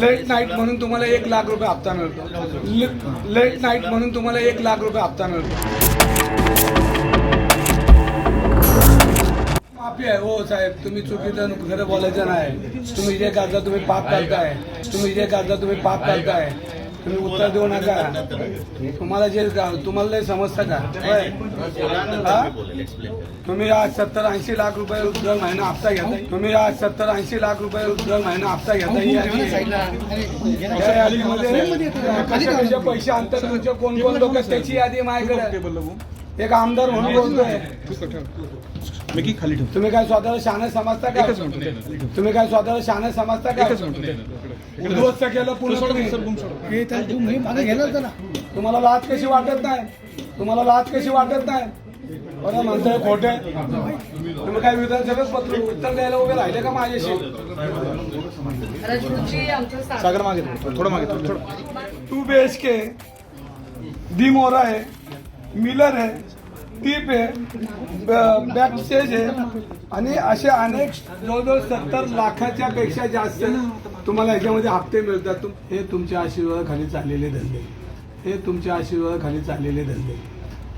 Late night म्हणून तुम्हाला एक लाख रुपये हप्ता मिळतो. लेट नाईट म्हणून तुम्हाला एक लाख रुपये हप्ता मिळतो. माफी आहे. हो साहेब तुम्ही चुकीचं खरं बोलायचं नाही. तुम्ही जे करता तुम्ही पाप करताय. तुम्ही जे करता तुम्ही पाप करताय. तुम्ही उत्तर देऊ नका. तुम्हाला जे तुम्हाला नाही समजतं का? तुम्ही आज सत्तर ऐंशी लाख रुपये दर महिना हप्ता घेताय. तुम्ही आज सत्तर ऐंशी लाख रुपये दर महिना हप्ता घेताय. पैसे आणतात तुमचे कोण कोण लोक त्याची यादी माझ्याकडे एक आमदार म्हणून बोलतोय. मी की खाली ठेव तुम्ही काय स्वतःला शहाणे समजता का? तुम्ही काय स्वतःला शहाणे समजता का? उद्ध्वस्त केलं पुन्हा तुम्ही. तुम्हाला लाच कशी वाटत नाही? तुम्हाला लाच कशी वाटत नाही? बरं म्हणताय खोटे तुम्ही काय विधानसभेत पत्र उत्तर द्यायला उभे राहिले का माझ्याशी? सागर मागे थोडं मागे थोडं. टू बी एच के डी मोरा आहे मिलर आहे टीप आहे बॅक स्टेज आहे आणि असे अनेक जवळजवळ सत्तर लाखाच्या पेक्षा जास्त तुम्हाला याच्यामध्ये हप्ते मिळतात. तुम हे तुमच्या आशीर्वादाखाली चाललेले धंदे. हे तुमच्या आशीर्वादाखाली चाललेले धंदे.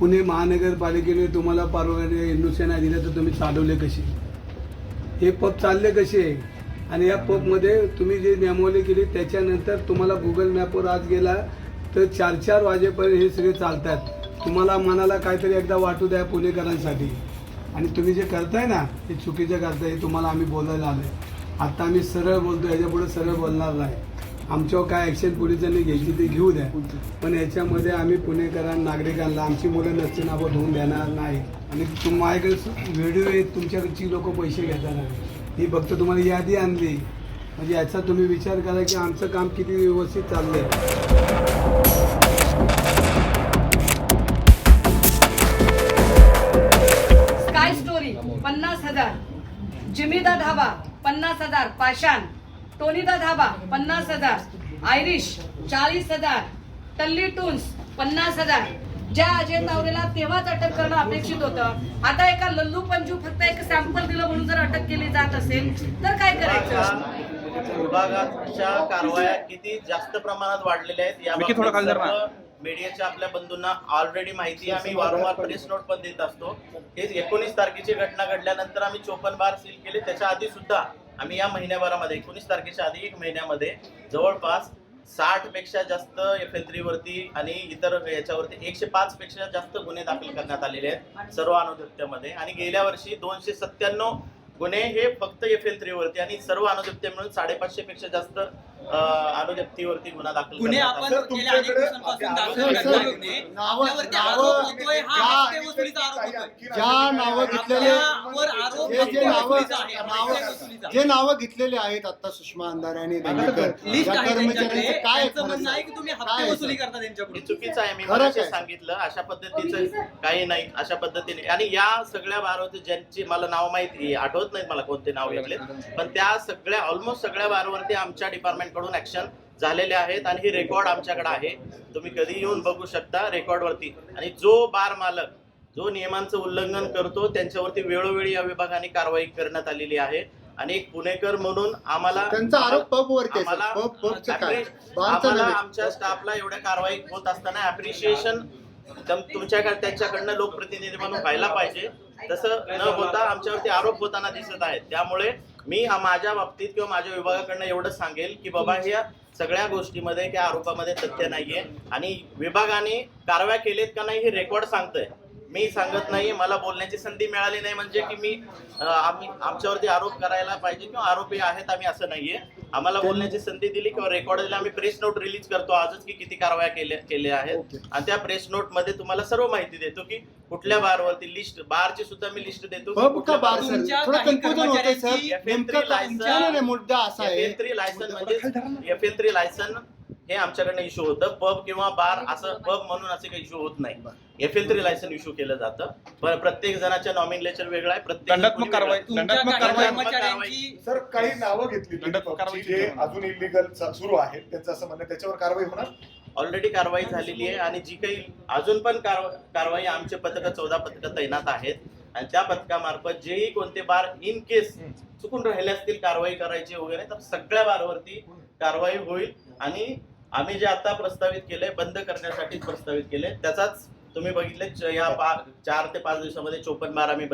पुणे महानगरपालिकेने तुम्हाला परवानगी एनओसी नाही दिल्या तर तुम्ही चालवले कसे? हे पब चालले कसे? आणि या पबमध्ये तुम्ही जे नेमवले केली त्याच्यानंतर तुम्हाला गुगल मॅपवर आज गेला तर चार चार वाजेपर्यंत हे सगळे चालतात. तुम्हाला मनाला काहीतरी एकदा वाटू द्या पुणेकरांसाठी. आणि तुम्ही जे करताय ना हे चुकीचं करताय हे तुम्हाला आम्ही बोलायला आलोय. आता आम्ही सरळ बोलतो याच्यापुढे सरळ बोलणार नाही. आमच्यावर काय ॲक्शन पोलिसांनी घ्यायची ते घेऊ द्या. पण याच्यामध्ये आम्ही पुणेकरांना नागरिकांना आमची मुलं नसते नावं धुवून देणार नाही. आणि तुम्हाकडे व्हिडिओ आहेत तुमच्याकडची लोक पैसे घेतात आहे. ही फक्त तुम्हाला यादी आणली. म्हणजे याचा तुम्ही विचार करा की आमचं काम किती व्यवस्थित चाललं स्काय स्टोरी पन्नास हजार. जिमिदा धाबा. पन्नास हजार पाषाण. टोनीदा धाबा पन्नास हजार. आयरिश चाळीस हजार. टल्ली टून्स पन्नास हजार. ज्या अजय तावरेला तेव्हाच अटक करणं अपेक्षित होतं. आता एका लल्लू पंजू फक्त एक सॅम्पल दिलं म्हणून जर अटक केली जात असेल तर काय करायचं? विभागाच्या कारवाया किती जास्त प्रमाणात वाढलेल्या आहेत या. मीडियाच्या आपल्या बंधूंना ऑलरेडी माहिती आहे. आम्ही वारंवार प्रेस नोट पण देत असतो. हे एकोणीस तारखेची घटना घडल्यानंतर आम्ही चोपन्न बार सील केले. त्याच्या आधी सुद्धा आम्ही या महिन्याभरामध्ये एकोणीस तारखेच्या आधी एक महिन्यामध्ये जवळपास साठपेक्षा जास्त एफ एल वरती आणि इतर याच्यावरती एकशे पाच पेक्षा जास्त गुन्हे दाखल करण्यात आलेले आहेत सर्व अनुदृत्यामध्ये आणि गेल्या वर्षी दोनशे सत्त्याण्णव गुन्हे हे फक्त एफ एल वरती आणि सर्व अनुदप्ते मिळून साडेपाचशे पेक्षा जास्त अनुदप्तीवरती गुन्हा दाखल गुन्हे करण्यात आपण आले. गेल्या अनेक दिवसांपासून दाखल सर, करतोय सर, गुन्हे. नावं- आपल्यावरती नावं- आरोप होतोय हा ज्या- हप्ते वसुलीचा आरोप होतोय ज्या नावं घेतलेले आपल्यावर आरोप जे नावं वसुलीचा आहे, हप्ते नावं वसुलीचा. जे नावं घेतलेले आहेत आता सुषमा अंधारे आणि दंगेकर लिस्ट या आहे कर्मचाऱ्यांचं त्यांच्याकडे. काय त्यांचं म्हणणं आहे की तुम्ही हप्ते वसुली त्यांच्याकडून चुकीचं आहे मी खरं मगाशी काय? सांगितलं अशा पद्धतीचं काही नाही अशा पद्धतीने आणि या सगळ्या बारवरती ज्यांची मला नाव माहिती आठवत नाहीत मला कोणते नाव घेतले पण त्या सगळ्या ऑलमोस्ट सगळ्या बारवरती आमच्या डिपार्टमेंटकडून ऍक्शन झालेले आहेत आणि ही रेकॉर्ड आमच्याकडे आहे. तुम्ही कधी येऊन बघू शकता रेकॉर्ड वरती आणि जो बार मालक जो नियमांचं उल्लंघन करतो त्यांच्यावरती वेळोवेळी या विभागाने कारवाई करण्यात आलेली आहे. आणि एक पुणेकर म्हणून आम्हाला त्यांचा आरोप. आम्हाला. आमच्या स्टाफला एवढ्या कारवाई होत असताना अप्रिशिएशन तुमच्याकडे त्यांच्याकडनं लोकप्रतिनिधी म्हणून व्हायला पाहिजे. तसं न होता आमच्यावरती आरोप होताना दिसत आहेत. त्यामुळे मी माझ्या बाबतीत किंवा माझ्या विभागाकडनं एवढंच सांगेल की बाबा ह्या सगळ्या गोष्टीमध्ये किंवा आरोपामध्ये तथ्य नाहीये. आणि विभागाने कारवाया केलेत का नाही हे रेकॉर्ड सांगतंय. मी सांगत नाही मला बोलण्याची संधी मिळाली नाही म्हणजे की मी आम्ही आमच्यावरती आरोप करायला पाहिजे किंवा आरोपी आहेत आम्ही असं नाहीये. आम्हाला बोलण्याची संधी दिली किंवा रेकॉर्ड दिला आम्ही प्रेस नोट रिलीज करतो आजच की किती कारवाया केल्या केल्या आहेत. आणि त्या प्रेस नोटमध्ये तुम्हाला सर्व माहिती देतो की कुठल्या बारवरती लिस्ट बारची सुद्धा मी लिस्ट देतो एफ थ्री लायसन म्हणजे एफ एल थ्री लायसन हे आमच्याकडनं इश्यू होतं. पब किंवा बार असं पब म्हणून असे काही इश्यू होत नाही. F L three licence issue केलं जातं. पण प्रत्येक जणाच्या नॉमिनेचर वेगळं आहे प्रत्येक दंडात्मक कारवाई दंडात्मक कारवाई कर्मचाऱ्यांची सर काही नावं घेतली दंडात्मक कारवाई जे अजून इलिगल सुरू आहेत त्यांचं असं म्हणणं आहे, त्याच्यावर कारवाई होणार? ऑलरेडी कारवाई झालेली आहे आणि जी काही अजून पण कारवा- कारवाई आमचे पथक चौदा पथकं तैनात आहेत. आणि त्या पथकामार्फत जेही कोणते बार इन केस चुकून राहिले असतील कारवाई करायची वगैरे तर सगळ्या बारवरती कारवाई होईल. आणि आम्ही जे आता प्रस्तावित केलंय बंद करण्यासाठी प्रस्तावित केले त्याचाच तुम्ही बघितले च- या पा- चार ते पाच दिवसामध्ये चोपन्न बार आम्ही